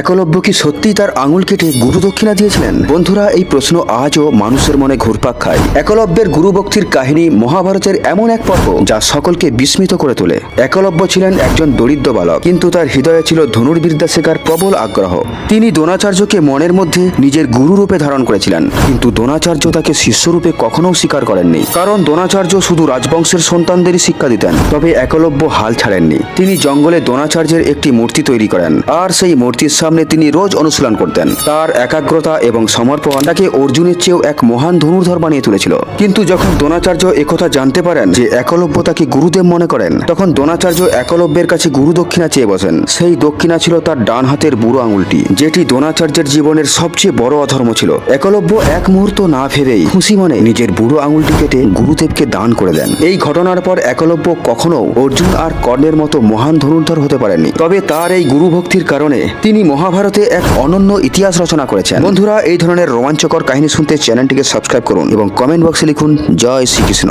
একলব্য কি সত্যিই তার আঙুল কেটে গুরু দক্ষিণা দিয়েছিলেন? বন্ধুরা, এই প্রশ্ন আজও মানুষের মনে ঘুরপাক খায়। একলব্যের গুরু ভক্তির কাহিনী মহাভারতের এমন এক পর্ব যা সকলকে বিস্মিত করে তোলে। একলব্য ছিলেন একজন দরিদ্র বালক, কিন্তু তার হৃদয়ে ছিল ধনুর্বিদ্যা শেখার প্রবল আগ্রহ। তিনি দ্রোণাচার্যকে মনের মধ্যে নিজের গুরু রূপে ধারণ করেছিলেন, কিন্তু দ্রোণাচার্য তাকে শিষ্যরূপে কখনো স্বীকার করেননি। কারণ দ্রোণাচার্য শুধু রাজবংশের সন্তানদেরই শিক্ষা দিতেন, তবে একলব্য হাল ছাড়েননি। তিনি জঙ্গলে দ্রোণাচার্যের একটি মূর্তি তৈরি করেন, আর সেই মূর্তির সামনে তিনি রোজ অনুশীলন করতেন। তার একাগ্রতা এবং সমর্পণ তাকে অর্জুনের চেয়েও এক মহান ধনুর্ধর বানিয়ে তুলেছিল। কিন্তু যখন দ্রোণাচার্য একথা জানতে পারেন যে একলব্য তাকে গুরুদেব মনে করেন, তখন দ্রোণাচার্য একলব্যের কাছে গুরু দক্ষিণা চেয়ে বসেন। সেই দক্ষিণা ছিল তার ডান হাতের বুড়ো আঙুলটি, যেটি দ্রোণাচার্যের জীবনের সবচেয়ে বড় অধর্ম ছিল। একলব্য এক মুহূর্ত না ভেবেই খুশি মনে নিজের বুড়ো আঙুলটি কেটে গুরুদেবকে দান করে দেন। এই ঘটনার পর একলব্য কখনো অর্জুন আর কর্ণের মতো মহান ধনুর্ধর হতে পারেননি। তবে তার এই গুরু ভক্তির কারণে তিনি মহাভারতে এক অনন্য ইতিহাস রচনা করেছেন। বন্ধুরা, এই ধরনের রোমাঞ্চকর কাহিনী শুনতে চ্যানেলটিকে সাবস্ক্রাইব করুন এবং কমেন্ট বক্সে লিখুন, জয় শ্রীকৃষ্ণ।